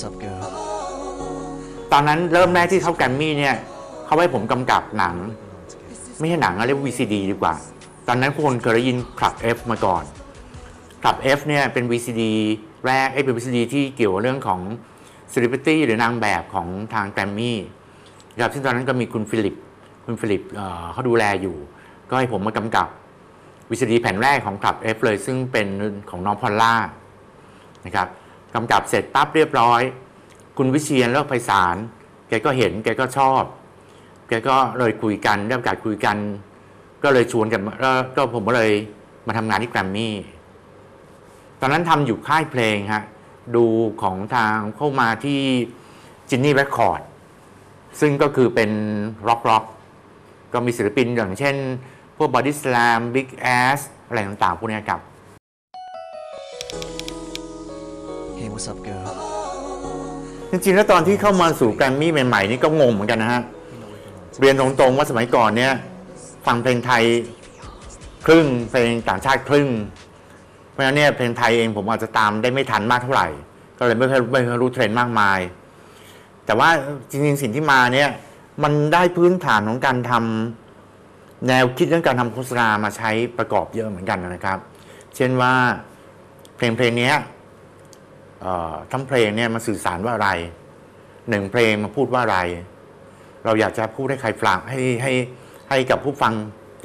what's up, girl? ตอนนั้นเริ่มแรกที่เข้าแกรมมี่เนี่ยเขาให้ผมกำกับหนัง ไม่ใช่หนังอะเรียกว่า VCD ดีกว่า ตอนนั้นคนเคยได้ยินคลับ F มาก่อนคลับ F เนี่ยเป็น VCD แรกไอ้เป็น VCD ที่เกี่ยวเรื่องของ Celebrity หรือนางแบบของทางแกรมมี่ครับซึ่งตอนนั้นก็มีคุณฟิลิปคุณฟิลิปเเขาดูแลอยู่ ก็ให้ผมมากำกับ VCD แผ่นแรกของคลับ F เลย ซึ่งเป็นของน้องพอลล่านะครับ กำกับเสร็จปั๊บเรียบร้อย คุณวิเชียนเลิกไพศาลแกก็เห็นแกก็ชอบ แกก็เลยคุยกันได้โอกาสคุยกัน ก็เลยชวนกันก็ผมก็เลยมาทำงานที่แกรมมี่ตอนนั้นทำอยู่ค่ายเพลงฮะดูของทางเข้ามาที่จินนี่ r รคคอร์ดซึ่งก็คือเป็นร็อกร็อกก็มีศิลปินอย่างเช่น พวก Body Slam Big Ass อะไรต่างๆพวกนี้ครับ what's up, girl? จริงๆแล้วตอนที่เข้ามาสู่แกรมมี่ใหม่ๆ นี่ก็งงเหมือนกันนะฮะ เรียนตรงๆว่าสมัยก่อนเนี่ย ฟังเพลงไทยครึ่งเพลงต่างชาติครึ่ง เพราะฉะนั้นเนี่ยเพลงไทยเองผมอาจจะตามได้ไม่ทันมากเท่าไหร่ ก็เลยไม่ค่อยไม่ค่อยรู้เทรนด์มากมาย แต่ว่าจริงๆสิ่งที่มาเนี่ย มันได้พื้นฐานของการทำแนวคิดเรื่องการทำโฆษณามาใช้ประกอบเยอะเหมือนกันนะครับ เช่นว่าเพลงเพลงเนี้ยเอ่อ ทั้งเพลงเนี่ยมาสื่อสารว่าอะไรหนึ่งเพลงมาพูดว่าอะไร เราอยากจะพูดให้ใครฟังให้ให้ให้กับผู้ฟัง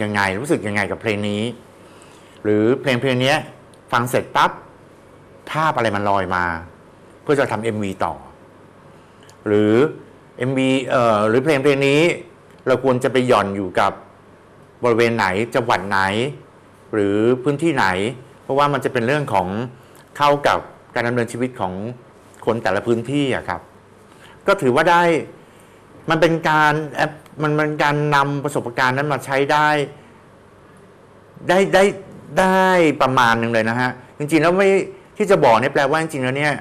ยังไง รู้สึกยังไงกับเพลงนี้ หรือเพลงเพลงนี้ฟังเสร็จปั๊บภาพอะไรมันลอยมา เพื่อจะทำ MV ต่อ หรือ MV เอ่อหรือเพลงเพลงนี้ เราควรจะไปหย่อนอยู่กับบริเวณไหนจังหวัดไหน หรือพื้นที่ไหน เพราะว่ามันจะเป็นเรื่องของเข้ากับ การดำเนินชีวิตของคนแต่ละพื้นที่อะครับ ก็ถือว่าได้มันเป็นการแอปมันมันการนำประสบการณ์นั้นมาใช้ได้ ได้ได้ได้ประมาณหนึ่งเลยนะฮะ จริงๆแล้วไม่ที่จะบอกเนี่ยแปลว่าจริงๆแล้วเนี่ย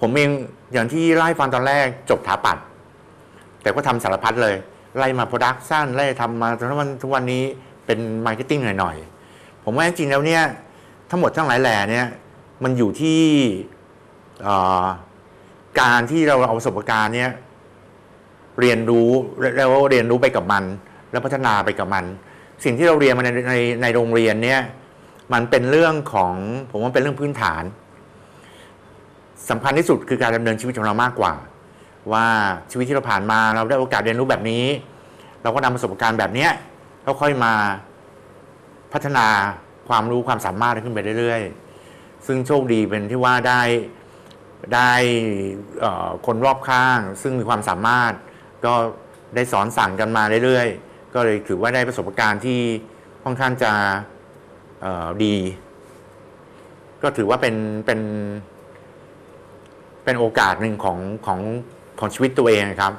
ผมเองอย่างที่ไล่ฟังตอนแรกจบถาปัด แต่ก็ทำสารพัดเลย ไล่มาโปรดักชันไล่ทำมาจนวันทุกวันนี้เป็นมาร์เก็ตติ้งหน่อยๆ ผมว่าจริงๆแล้วเนี่ย ทั้งหมดทั้งหลายแหล่เนี่ย มันอยู่ที่การที่เราเอาประสบการณ์เนี่ยเรียนรู้แล้วเรียนรู้ไปกับมัน แล้วพัฒนาไปกับมัน สิ่งที่เราเรียนมาในในในโรงเรียนเนี่ยมันเป็นเรื่องของผมว่าเป็นเรื่องพื้นฐานสำคัญที่สุดคือการดำเนินชีวิตของเรามากกว่า ว่าชีวิตที่เราผ่านมาเราได้โอกาสเรียนรู้แบบนี้ เราก็นำประสบการณ์แบบเนี้ยแล้วค่อยมาพัฒนาความรู้ความสามารถขึ้นไปเรื่อยๆ ซึ่งโชคดีเป็นที่ว่าได้ได้เอ่อคนรอบข้าง ซึ่งมีความสามารถก็ได้สอนสั่งกันมาเรื่อยๆ ก็เลยถือว่าได้ประสบการณ์ที่ค่อนข้างจะเอ่อดี ก็ถือว่าเป็นเป็น เป็นโอกาสหนึ่งของของของชีวิตตัวเองครับ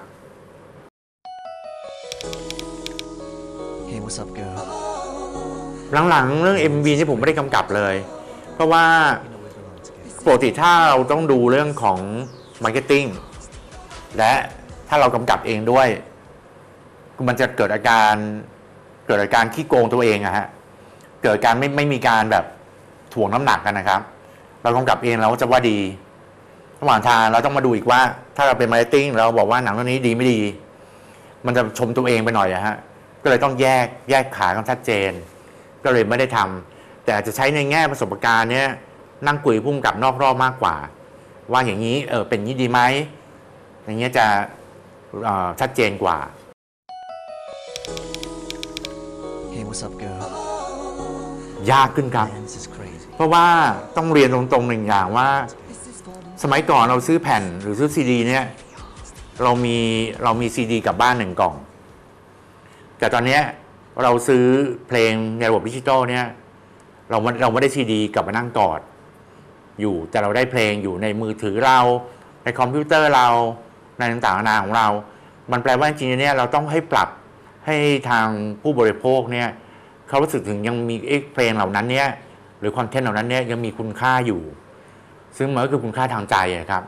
Hey, what's up, girl? หลังๆ เรื่อง MV ที่ผมไม่ได้กำกับเลย เพราะว่าปกติถ้าเราต้องดูเรื่องของมาร์เก็ตติ้งและถ้าเรากำกับเองด้วย มันจะเกิดอาการเกิดอาการขี้โกงตัวเองอะฮะเกิดการไม่ไม่มีการแบบถ่วงน้ำหนักกันนะครับ เรากำกับเองเราก็จะว่าดีระหว่างทางเราต้องมาดูอีกว่า ถ้าเราเป็นมาร์เก็ตติ้งเราบอกว่าหนังเรื่องนี้ดีไม่ดี มันจะชมตัวเองไปหน่อยอะฮะก็เลยต้องแยกแยกขากันชัดเจน ก็เลยไม่ได้ทำ แต่อาจจะใช้ในแง่ประสบการณ์เนี้ยนั่งคุยพุ่มกับนอกรอบมากกว่า ว่าอย่างนี้เออเป็นอย่างนี้ดีไหมอย่างเงี้ยจะเอ่อชัดเจนกว่า Hey, what's up, girl? ยากขึ้นครับ Man, this is crazy. เพราะว่าต้องเรียนตรงๆหนึ่งอย่างว่า สมัยก่อนเราซื้อแผ่นหรือซื้อซีดีเนี่ยเรามีเรามีซีดีกลับบ้านหนึ่งกล่อง แต่ตอนเนี้ยเราซื้อเพลงในระบบดิจิตอลเนี่ย เราไม่เราไม่ได้ซีดีกลับมานั่งกอด อยู่แต่เราได้เพลงอยู่ในมือถือเรา ในคอมพิวเตอร์เราในต่างๆนานาของเรา มันแปลว่าจริงๆเนี่ยเราต้องให้ปรับให้ทางผู้บริโภคเนี่ยเขารู้สึกถึงยังมีเอ๊ะเพลงเหล่านั้นเนี่ยหรือคอนเทนต์เหล่านั้นเนี่ยยังมีคุณค่าอยู่ ซึ่งมันก็คือคุณค่าทางใจอะครับ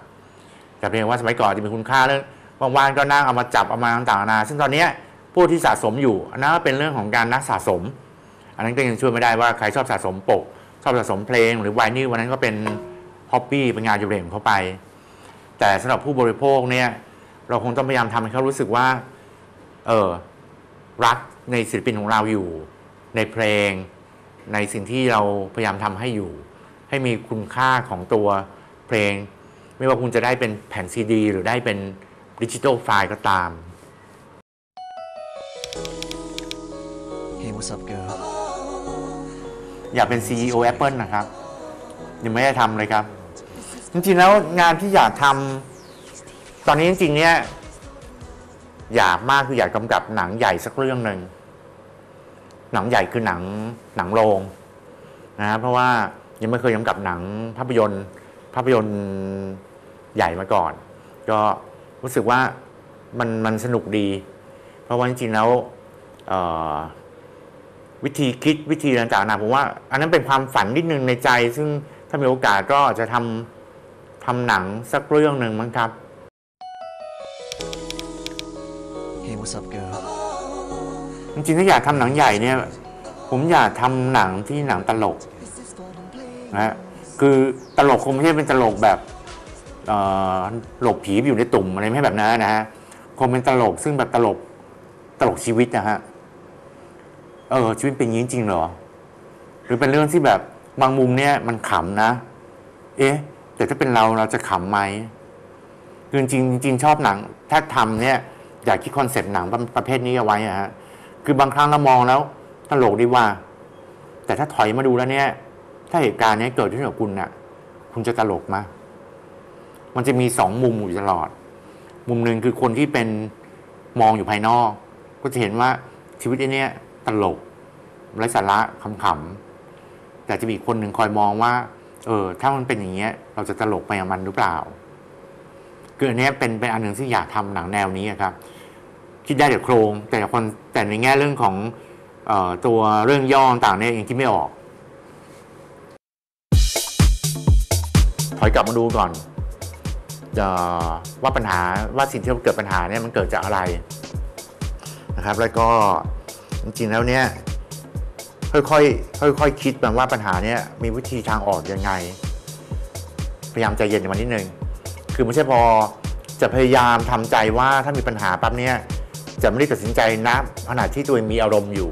แต่เพียงว่าสมัยก่อนจะมีคุณค่าเรื่องว่างๆก็นั่งเอามาจับเอามาต่างๆนานาซึ่งตอนเนี้ยพวกที่สะสมอยู่อันนั้นก็เป็นเรื่องของการนักสะสม อันนั้นก็ยังช่วยไม่ได้ว่าใครชอบสะสมปก ชอบสะสมเพลง หรือไวนิลวันนั้นก็เป็นฮอปปี้เป็นงานอดิเรกของเขาไป แต่สำหรับผู้บริโภคเนี่ยเราคงต้องพยายามทำให้เขารู้สึกว่า เออรักในศิลปินของเราอยู่ ในเพลง ในสิ่งที่เราพยายามทำให้อยู่ ให้มีคุณค่าของตัวเพลง ไม่ว่าคุณจะได้เป็นแผ่นซีดี หรือได้เป็นดิจิทัลไฟล์ก็ตาม Hey, what's up, girl? อยากเป็น CEO Apple นะครับ ยังไม่ได้ทำเลยครับ จริงๆแล้วงานที่อยากทำตอนนี้จริงๆเนี่ยอยากมากคืออยากกำกับหนังใหญ่สักเรื่องหนึ่งหนังใหญ่คือหนังหนังโรงนะเพราะว่ายังไม่เคยกำกับหนังภาพยนตร์ ภาพยนตร์ใหญ่มาก่อน ก็รู้สึกว่ามันมันสนุกดี เพราะว่าจริงๆแล้ว วิธีคิดวิธีต่างๆนะผมว่า อันนั้นเป็นความฝันนิดนึงในใจ ซึ่งถ้ามีโอกาสก็จะทำทำหนังสักเรื่องหนึ่งมั้งครับ Hey, what's up, girl? จริงๆถ้าอยากทำหนังใหญ่เนี่ย ผมอยากทำหนังที่หนังตลกนะฮะคือตลกคงไม่ใช่เป็นตลกแบบเอ่อหลกผีอยู่ในตุ่มอะไรไม่ใช่แบบนั้นนะฮะคงเป็นตลกซึ่งแบบตลกตลกชีวิตนะฮะ เออชีวิตเป็นอย่างนี้จริงเหรอ หรือเป็นเรื่องที่แบบบางมุมเนี่ยมันขำนะ เอ๊ะ แต่ถ้าเป็นเราเราจะขำไหมคือจริงจริงชอบหนัง ถ้าทำเนี่ยอยากคิดคอนเซ็ปต์หนังประเภทนี้เอาไว้อะฮะคือบางครั้งเรามองแล้วตลกดีว่า แต่ถ้าถอยมาดูแล้วเนี่ย ถ้าเหตุการณ์เนี้ยเกิดขึ้นกับคุณน่ะ คุณจะตลกไหมมันจะมีสองมุมอยู่ตลอด มุมหนึ่งคือคนที่เป็นมองอยู่ภายนอก ก็จะเห็นว่าชีวิตเนี้ย ตลกไร้สาระขำๆแต่จะมีคนหนึ่งคอยมองว่า เออ ถ้ามันเป็นอย่างเงี้ย เราจะตลกไปกับมันหรือเปล่าคืออันนี้เป็นเป็นอันหนึ่งที่อยากทำหนังแนวนี้ครับ คิดได้แต่โครง แต่คนแต่ในแง่เรื่องของออตัวเรื่องย่อต่างเนี่ยยังคิดไม่ออก ถอยกลับมาดูก่อนว่าปัญหาว่าสิ่งที่เกิดปัญหาเนี่ยมันเกิดจากอะไรนะครับ แล้วก็ จริงๆแล้วเนี่ยค่อยๆค่อยๆคิดแบบว่าปัญหาเนี่ยมีวิธีทางออกยังไง พยายามใจเย็นมานิดนึงคือไม่ใช่พอจะพยายามทำใจว่าถ้ามีปัญหาปั๊บเนี่ยจะไม่ได้ตัดสินใจนะขณะที่ตัวเองมีอารมณ์อยู่